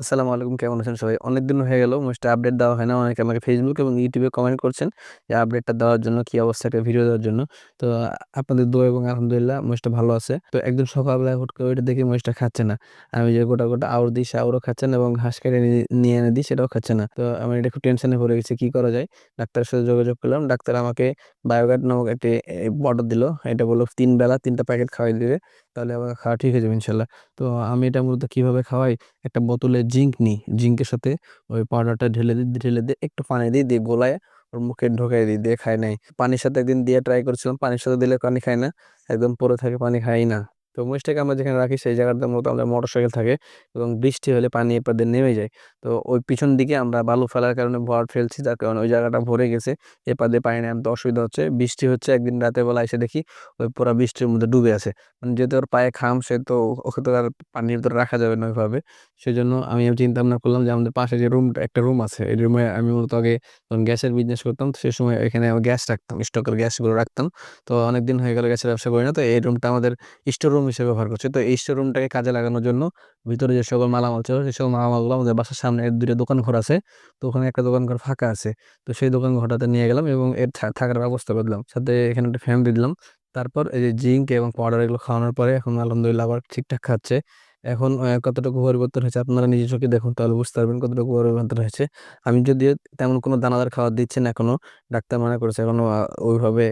আসসালামু আলাইকুম, কেমন আছেন সবাই? অনেকদিন হয়ে গেল মোস্টটা আপডেট দেওয়া হয় না। অনেকে আমাকে ফেসবুক এবং ইউটিউবে কমেন্ট করছেন যে আপডেটটা দেওয়ার জন্য কি অবস্থা, একটা ভিডিও দেওয়ার জন্য। তো, আপনাদের দোয়া এবং আলহামদুলিল্লাহ মোস্টটা ভালো আছে। তো একদিন সকালবেলা হুট করে ওইটা দেখে মোস্টটা খাচ্ছে না। আমি যে গোটা গোটা আউর দিই, সে আউরও খাচ্ছে না এবং ঘাস কেটে নিয়ে- নিয়ে এনে দিই, সেটাও খাচ্ছে না। তো, আমি এটা একটু টেনশনে পড়ে গেছি, কি করা যায়? ডাক্তারের সাথে যোগাযোগ করলাম, ডাক্তার আমাকে বায়োগার্ড নামক একটি অর্ডার দিল। এটা বলল তিন বেলা তিনটা প্যাকেট খাওয়াই দিবে। তাহলে আমার খাওয়া ঠিক হয়ে যাবে ইনশাল্লাহ। তো আমি এটা মূলত কীভাবে খাওয়াই? একটা বোতলে জিঙ্ক নিই জিঙ্কের সাথে ওই পাউডারটা ঢেলে দিই ঢেলে দিয়ে একটু পানি দিই দিয়ে গোলায় ওর মুখে ঢোকাই দিই, দিয়ে খাই নাই। পানির সাথে একদিন দিয়ে ট্রাই করেছিলাম, পানির সাথে দিলে পানি খায় না, একদম পরে থাকে পানি খাই না। তো মহিষটাকে আমরা যেখানে রাখি সেই জায়গাটার মতো আমাদের মোটর সাইকেল থাকে এবং বৃষ্টি হলে পানি এপার নেমে যায়। তো ওই পিছন দিকে আমরা বালু ফেলার কারণে ভর ফেলছি, যার কারণে ওই জায়গাটা ভরে গেছে। এপার দিয়ে পানি নামতে অসুবিধা হচ্ছে, বৃষ্টি হচ্ছে, একদিন রাতের বেলা এসে দেখি ওই পুরো বৃষ্টির মধ্যে ডুবে আছে। মানে যেহেতু ওর পায়ে খাম সে তো ওকে তো আর পানির ভিতরে রাখা যাবে না ওইভাবে। সেজন্য আমি চিন্তা ভাবনা করলাম যে আমাদের পাশে যে রুমটা একটা রুম আছে, এই রুমে আমি মূলত আগে যখন গ্যাসের বিজনেস করতাম তো সে সময় এখানে গ্যাস রাখতাম স্টকের গ্যাসগুলো রাখতাম। তো অনেকদিন হয়ে গেল গ্যাসের ব্যবসা করি না, তো এই রুমটা আমাদের স্টোর রুম হিসেবে ব্যবহার করছি। তো এই শোরুমটাকে কাজে লাগানোর জন্য ভিতরে যে সকল মালামাল ছিল সেই সকল মালামালগুলো আমাদের বাসার সামনে দুটো দোকান ঘর আছে। তো ওখানে একটা দোকান ঘর ফাঁকা আছে। তো সেই দোকান ঘরটাতে নিয়ে গেলাম এবং এর থাকার ব্যবস্থা করলাম সাথে এখানে একটা ফ্যান দিলাম। তারপর এই যে জিঙ্ক এবং পাউডার এগুলো খাওয়ানোর পরে এখন আলহামদুলিল্লাহ আবার ঠিকঠাক খাচ্ছে। এখন কতটুকু পরিবর্তন হয়েছে আপনারা নিজের চোখে দেখুন তাহলে বুঝতে পারবেন কতটুকু পরিবর্তন হয়েছে। আমি যদিও তেমন কোনো দানাদার খাবার দিচ্ছি না এখনও ডাক্তার মানা করেছে এখনও আহ, ওইভাবে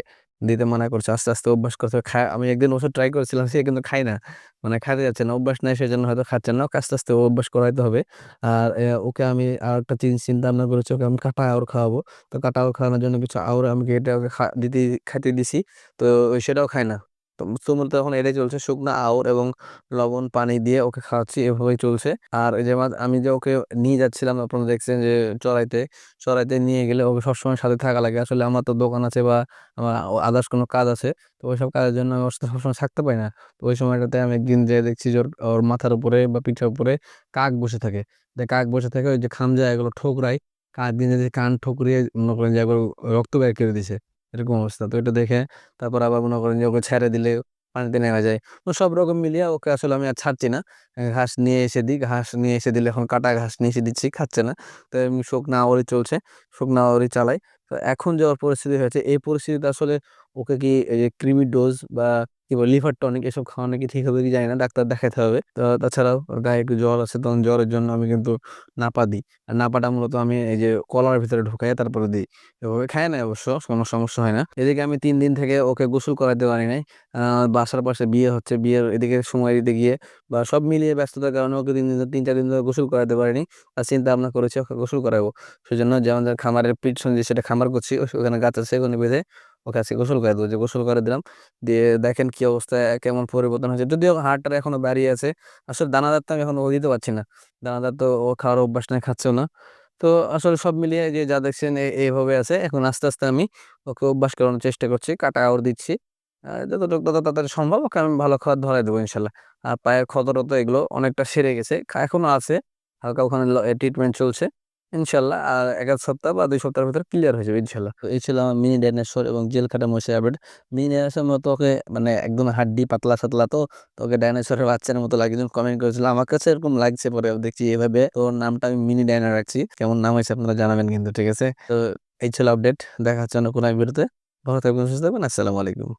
দিতে মানা করছে, আস্তে আস্তে অভ্যাস করতে হবে। খায় আমি একদিন ওষুধ ট্রাই করেছিলাম, সে কিন্তু খাই না। মানে খাইতে যাচ্ছে না, অভ্যাস নাই, সেজন্য হয়তো খাচ্ছে না। আস্তে আস্তে অভ্যাস করাইতে হবে। আর ওকে আমি আর একটা চিন- চিন্তা ভাবনা করেছি, ওকে আমি কাটা আওর খাওয়াবো। তো কাটা আওর খাওয়ানোর জন্য কিছু আওর আমি কেটে ওকে দিতে, খাইতে দিছি। তো সেটাও খায় না। মূলত এখন এটাই চলছে শুকনো আউর এবং লবণ পানি দিয়ে ওকে খাওয়াচ্ছি, এভাবেই চলছে। আর যে আমি যে ওকে নিয়ে যাচ্ছিলাম আপনারা দেখছেন যে চড়াইতে চড়াইতে নিয়ে গেলে ওকে সবসময় সাথে থাকা লাগে। আসলে আমার তো দোকান আছে বা আমার আদার্স কোনো কাজ আছে, তো ওইসব কাজের জন্য আমি ওর সাথে সবসময় থাকতে পারি না। তো ওই সময়টাতে আমি একদিন যে দেখছি যে ওর মাথার উপরে বা পিঠের উপরে কাক বসে থাকে। যে কাক বসে থাকে, ওই যে খামজা এগুলো ঠোকরাই কাক দিন যদি কান ঠুকরিয়ে মনে করেন যে রক্ত বের করে দিছে। এরকম অবস্থা। তো এটা দেখে তারপর আবার মনে করেন যে ওকে ছেড়ে দিলে পানিতে নেমে যায়। তো সব রকম মিলিয়ে ওকে আসলে আমি আর ছাড়ছি না। ঘাস নিয়ে এসে দিই, ঘাস নিয়ে এসে দিলে এখন কাটা ঘাস নিয়ে এসে দিচ্ছি, খাচ্ছে না। তো শোক না ওরই চলছে শোক না ওরই চালাই। তো এখন যে পরিস্থিতি হয়েছে, এই পরিস্থিতিতে আসলে ওকে কি ক্রিমি ডোজ বা কি বলে লিভার টনিক এসব খাওয়ানো কি ঠিক হবে কি জানি না, ডাক্তার দেখাতে হবে। তো তাছাড়াও গায়ে একটু জ্বর আছে, তখন জ্বরের জন্য আমি কিন্তু নাপা দিই। আর নাপাটা মূলত আমি এই যে কলার ভিতরে ঢুকাই তারপরে দিই। এভাবে খায় না অবশ্য, কোনো সমস্যা হয় না। এদিকে আমি তিন দিন থেকে ওকে গোসল করাতে পারি নাই। বাসার পাশে বিয়ে হচ্ছে, বিয়ের এদিকে সময় দিতে গিয়ে বা সব মিলিয়ে ব্যস্ততার কারণে ওকে তিন দিন তিন চার দিন ধরে গোসল করাতে পারিনি। আর চিন্তা ভাবনা করেছি ওকে গোসল করাবো সেজন্য যে আমাদের খামারের পিছন যে সেটা খামার করছি, ওখানে গাছ আছে, ওখানে বেঁধে ওকে, আজকে গোসল করে দেবো। যে গোসল করে দিলাম, দিয়ে দেখেন কি অবস্থা কেমন পরিবর্তন হয়েছে। যদিও হাড়টা এখনও বাড়িয়ে আছে, আসলে দানাদার তো আমি এখন ও দিতে পারছি না। দানাদার তো ও খাওয়ার অভ্যাস নাই, খাচ্ছেও না। তো আসলে সব মিলিয়ে যে যা দেখছেন এইভাবে আছে। এখন আস্তে আস্তে আমি ওকে অভ্যাস করানোর চেষ্টা করছি, কাটা আওর দিচ্ছি। যতটুকু তত তাড়াতাড়ি সম্ভব, ওকে আমি ভালো খাবার ধরাই দেবো, ইনশাল্লাহ। আর পায়ের ক্ষত এগুলো অনেকটা সেরে গেছে, খা- এখনও আছে, হালকা ওখানে ট্রিটমেন্ট চলছে। ইনশাল্লাহ। আর এক সপ্তাহ বা দুই সপ্তাহের ভিতরে ক্লিয়ার হয়ে যাবে ইনশাল্লাহ। এই ছিল আমার মিনি ডাইনোসর এবং জেল কাটা মশা আপডেট মিনি ডাইনোসর মতো ওকে মানে একদম হাড্ডি, পাতলা, সাতলা তো তো ওকে ডাইনোসরের বাচ্চার মতো লাগে কমেন্ট করেছিল আমার কাছে এরকম লাগছে পরে, দেখছি এভাবে। তো নামটা আমি মিনি ডাইনো রাখছি। কেমন নাম হয়েছে আপনারা জানাবেন কিন্তু, ঠিক আছে? তো এই ছিল আপডেট দেখা হচ্ছে অন্য কোনো ভিডিওতে ভালো থাকবেন, সুস্থ থাকবেন। আসসালামু আলাইকুম।